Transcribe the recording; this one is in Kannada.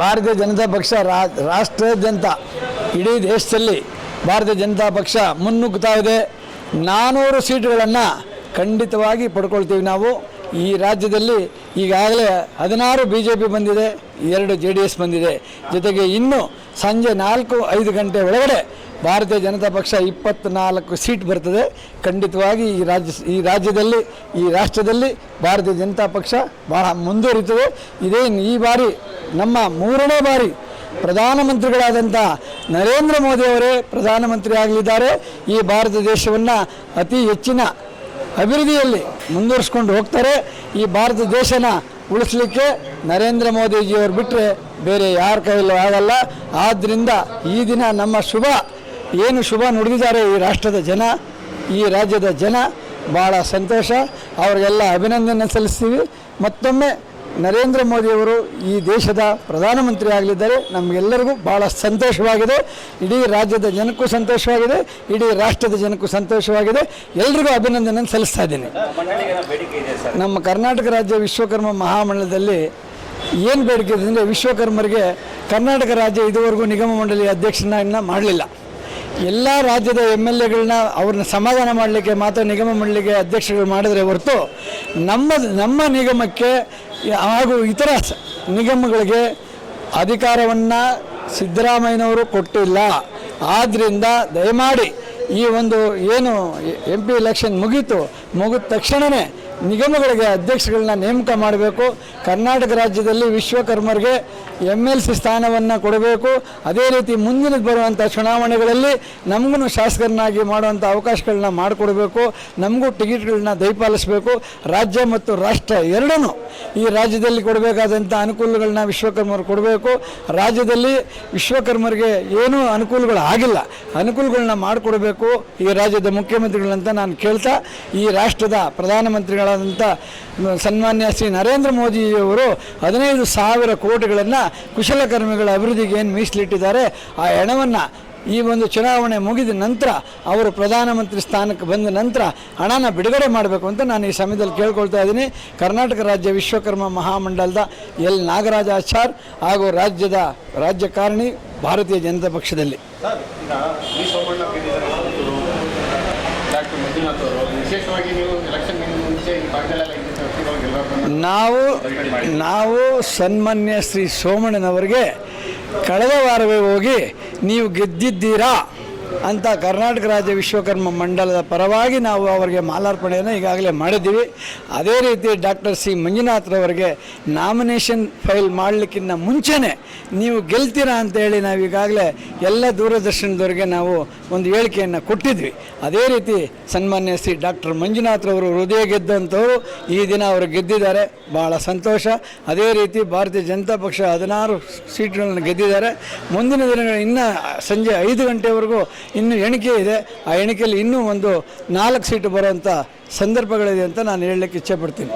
ಭಾರತೀಯ ಜನತಾ ಪಕ್ಷ ರಾಷ್ಟ್ರಾದ್ಯಂತ ಇಡೀ ದೇಶದಲ್ಲಿ ಭಾರತೀಯ ಜನತಾ ಪಕ್ಷ ಮುನ್ನುಗ್ಗುತ್ತಾ ಇದೆ. ನಾನ್ನೂರು ಸೀಟುಗಳನ್ನು ಖಂಡಿತವಾಗಿ ಪಡ್ಕೊಳ್ತೀವಿ ನಾವು. ಈ ರಾಜ್ಯದಲ್ಲಿ ಈಗಾಗಲೇ ಹದಿನಾರು ಬಿ ಜೆ ಪಿ ಬಂದಿದೆ, ಎರಡು ಜೆ ಡಿ ಎಸ್ ಬಂದಿದೆ. ಜೊತೆಗೆ ಇನ್ನು ಸಂಜೆ ನಾಲ್ಕು ಐದು ಗಂಟೆ ಒಳಗಡೆ ಭಾರತೀಯ ಜನತಾ ಪಕ್ಷ ಇಪ್ಪತ್ತ್ನಾಲ್ಕು ಸೀಟ್ ಬರ್ತದೆ. ಖಂಡಿತವಾಗಿ ಈ ರಾಜ್ಯ, ಈ ರಾಜ್ಯದಲ್ಲಿ, ಈ ರಾಷ್ಟ್ರದಲ್ಲಿ ಭಾರತೀಯ ಜನತಾ ಪಕ್ಷ ಬಹಳ ಮುಂದುವರಿತದೆ. ಇದೇನು ಈ ಬಾರಿ ನಮ್ಮ ಮೂರನೇ ಬಾರಿ ಪ್ರಧಾನಮಂತ್ರಿಗಳಾದಂಥ ನರೇಂದ್ರ ಮೋದಿಯವರೇ ಪ್ರಧಾನಮಂತ್ರಿ ಆಗಲಿದ್ದಾರೆ. ಈ ಭಾರತ ದೇಶವನ್ನು ಅತಿ ಹೆಚ್ಚಿನ ಅಭಿವೃದ್ಧಿಯಲ್ಲಿ ಮುಂದುವರಿಸ್ಕೊಂಡು ಹೋಗ್ತಾರೆ. ಈ ಭಾರತ ದೇಶನ ಉಳಿಸ್ಲಿಕ್ಕೆ ನರೇಂದ್ರ ಮೋದಿಜಿಯವರು ಬಿಟ್ಟರೆ ಬೇರೆ ಯಾರ ಕೈಯಲ್ಲೂ ಆಗಲ್ಲ. ಆದ್ದರಿಂದ ಈ ದಿನ ನಮ್ಮ ಶುಭ ಏನು ಶುಭ ನುಡಿದಿದ್ದಾರೆ ಈ ರಾಷ್ಟ್ರದ ಜನ, ಈ ರಾಜ್ಯದ ಜನ ಭಾಳ ಸಂತೋಷ. ಅವರಿಗೆಲ್ಲ ಅಭಿನಂದನೆ ಸಲ್ಲಿಸ್ತೀವಿ. ಮತ್ತೊಮ್ಮೆ ನರೇಂದ್ರ ಮೋದಿಯವರು ಈ ದೇಶದ ಪ್ರಧಾನಮಂತ್ರಿ ಆಗಲಿದ್ದಾರೆ. ನಮಗೆಲ್ಲರಿಗೂ ಭಾಳ ಸಂತೋಷವಾಗಿದೆ. ಇಡೀ ರಾಜ್ಯದ ಜನಕ್ಕೂ ಸಂತೋಷವಾಗಿದೆ. ಇಡೀ ರಾಷ್ಟ್ರದ ಜನಕ್ಕೂ ಸಂತೋಷವಾಗಿದೆ. ಎಲ್ರಿಗೂ ಅಭಿನಂದನೆ ಸಲ್ಲಿಸ್ತಾ ಇದ್ದೀನಿ. ನಮ್ಮ ಕರ್ನಾಟಕ ರಾಜ್ಯ ವಿಶ್ವಕರ್ಮ ಮಹಾಮಂಡಲದಲ್ಲಿ ಏನು ಬೇಡಿಕೆ ಇದೆ ಅಂದರೆ ವಿಶ್ವಕರ್ಮರಿಗೆ ಕರ್ನಾಟಕ ರಾಜ್ಯ ಇದುವರೆಗೂ ನಿಗಮ ಮಂಡಳಿ ಅಧ್ಯಕ್ಷನ ಮಾಡಲಿಲ್ಲ. ಎಲ್ಲ ರಾಜ್ಯದ ಎಂ ಎಲ್ ಎಗಳನ್ನ ಅವ್ರನ್ನ ಸಮಾಧಾನ ಮಾಡಲಿಕ್ಕೆ ಮಾತ್ರ ನಿಗಮ ಮಂಡಳಿಗೆ ಅಧ್ಯಕ್ಷಗಳು ಮಾಡಿದ್ರೆ ಹೊರತು ನಮ್ಮ ನಮ್ಮ ನಿಗಮಕ್ಕೆ ಹಾಗೂ ಇತರ ನಿಗಮಗಳಿಗೆ ಅಧಿಕಾರವನ್ನು ಸಿದ್ದರಾಮಯ್ಯನವರು ಕೊಟ್ಟಿಲ್ಲ. ಆದ್ದರಿಂದ ದಯಮಾಡಿ ಈ ಒಂದು ಏನು ಎಂ ಪಿ ಎಲೆಕ್ಷನ್ ಮುಗೀತು, ಮುಗಿದ ತಕ್ಷಣವೇ ನಿಗಮಗಳಿಗೆ ಅಧ್ಯಕ್ಷಗಳನ್ನ ನೇಮಕ ಮಾಡಬೇಕು. ಕರ್ನಾಟಕ ರಾಜ್ಯದಲ್ಲಿ ವಿಶ್ವಕರ್ಮರಿಗೆ ಎಂ ಎಲ್ ಸಿ ಸ್ಥಾನವನ್ನು ಕೊಡಬೇಕು. ಅದೇ ರೀತಿ ಮುಂದಿನ ಬರುವಂಥ ಚುನಾವಣೆಗಳಲ್ಲಿ ನಮಗೂ ಶಾಸಕರನ್ನಾಗಿ ಮಾಡುವಂಥ ಅವಕಾಶಗಳನ್ನ ಮಾಡಿಕೊಡಬೇಕು. ನಮಗೂ ಟಿಕೆಟ್ಗಳನ್ನ ದಯಪಾಲಿಸಬೇಕು. ರಾಜ್ಯ ಮತ್ತು ರಾಷ್ಟ್ರ ಎರಡೂ ಈ ರಾಜ್ಯದಲ್ಲಿ ಕೊಡಬೇಕಾದಂಥ ಅನುಕೂಲಗಳನ್ನ ವಿಶ್ವಕರ್ಮರು ಕೊಡಬೇಕು. ರಾಜ್ಯದಲ್ಲಿ ವಿಶ್ವಕರ್ಮರಿಗೆ ಏನೂ ಅನುಕೂಲಗಳು ಆಗಿಲ್ಲ. ಅನುಕೂಲಗಳನ್ನ ಮಾಡಿಕೊಡಬೇಕು. ಈ ರಾಜ್ಯದ ಮುಖ್ಯಮಂತ್ರಿಗಳಂತ ನಾನು ಕೇಳ್ತಾ, ಈ ರಾಷ್ಟ್ರದ ಪ್ರಧಾನಮಂತ್ರಿಗಳಾದಂಥ ಸನ್ಮಾನ್ಯ ಶ್ರೀ ನರೇಂದ್ರ ಮೋದಿಯವರು ಹದಿನೈದು ಸಾವಿರ ಕೋಟಿಗಳನ್ನು ಕುಶಲಕರ್ಮಿಗಳ ಅಭಿವೃದ್ಧಿಗೆ ಏನು ಮೀಸಲಿಟ್ಟಿದ್ದಾರೆ, ಆ ಹಣವನ್ನು ಈ ಒಂದು ಚುನಾವಣೆ ಮುಗಿದ ನಂತರ ಅವರು ಪ್ರಧಾನಮಂತ್ರಿ ಸ್ಥಾನಕ್ಕೆ ಬಂದ ನಂತರ ಹಣನ ಬಿಡುಗಡೆ ಮಾಡಬೇಕು ಅಂತ ನಾನು ಈ ಸಮಯದಲ್ಲಿ ಕೇಳ್ಕೊಳ್ತಾ ಇದ್ದೀನಿ. ಕರ್ನಾಟಕ ರಾಜ್ಯ ವಿಶ್ವಕರ್ಮ ಮಹಾಮಂಡಲದ ಎಲ್ ನಾಗರಾಜಾಚಾರ್ ಹಾಗೂ ರಾಜ್ಯದ ರಾಜ್ಯಕಾರಣಿ ಭಾರತೀಯ ಜನತಾ ಪಕ್ಷದಲ್ಲಿ. ಡಾಕ್ಟರ್ ಮಂಜುನಾಥ್ ಅವರು? ವಿಶೇಷವಾಗಿ ನೀವು ಎಲೆಕ್ಷನ್ ಮುಂಚೆ ಈ ಭಾಗದಲ್ಲೆಲ್ಲ ಇದ್ದಿದ್ದ ವ್ಯಕ್ತಿಗಳು ಗೆಲ್ಲೋದನ್ನ ನಾವು ನಾವು ಸನ್ಮಾನ್ಯ ಶ್ರೀ ಸೋಮಣ್ಣನವರಿಗೆ ಕಳೆದ ವಾರವೇ ಹೋಗಿ ನೀವು ಗೆದ್ದಿದ್ದೀರಾ? ಅಂತ ಕರ್ನಾಟಕ ರಾಜ್ಯ ವಿಶ್ವಕರ್ಮ ಮಂಡಲದ ಪರವಾಗಿ ನಾವು ಅವರಿಗೆ ಮಾಲಾರ್ಪಣೆಯನ್ನು ಈಗಾಗಲೇ ಮಾಡಿದ್ದೀವಿ. ಅದೇ ರೀತಿ ಡಾಕ್ಟರ್ ಸಿ ಮಂಜುನಾಥ್ರವರಿಗೆ ನಾಮಿನೇಷನ್ ಫೈಲ್ ಮಾಡಲಿಕ್ಕಿಂತ ಮುಂಚೆನೇ ನೀವು ಗೆಲ್ತೀರಾ ಅಂತೇಳಿ ನಾವು ಈಗಾಗಲೇ ಎಲ್ಲ ದೂರದರ್ಶನದವರಿಗೆ ನಾವು ಒಂದು ಹೇಳಿಕೆಯನ್ನು ಕೊಟ್ಟಿದ್ವಿ. ಅದೇ ರೀತಿ ಸನ್ಮಾನ್ಯ ಸಿ ಡಾಕ್ಟರ್ ಮಂಜುನಾಥ್ರವರು ಹೃದಯ ಗೆದ್ದಂಥವರು ಈ ದಿನ ಅವರು ಗೆದ್ದಿದ್ದಾರೆ. ಭಾಳ ಸಂತೋಷ. ಅದೇ ರೀತಿ ಭಾರತೀಯ ಜನತಾ ಪಕ್ಷ ಹದಿನಾರು ಸೀಟ್ಗಳನ್ನು ಗೆದ್ದಿದ್ದಾರೆ. ಮುಂದಿನ ದಿನಗಳು ಇನ್ನೂ ಸಂಜೆ ಐದು ಗಂಟೆವರೆಗೂ ಇನ್ನು ಎಣಿಕೆ ಇದೆ. ಆ ಎಣಿಕೆಯಲ್ಲಿ ಇನ್ನೂ ಒಂದು ನಾಲ್ಕು ಸೀಟು ಬರುವಂಥ ಸಂದರ್ಭಗಳಿದೆ ಅಂತ ನಾನು ಹೇಳಲಿಕ್ಕೆ ಇಚ್ಛೆಪಡ್ತೀನಿ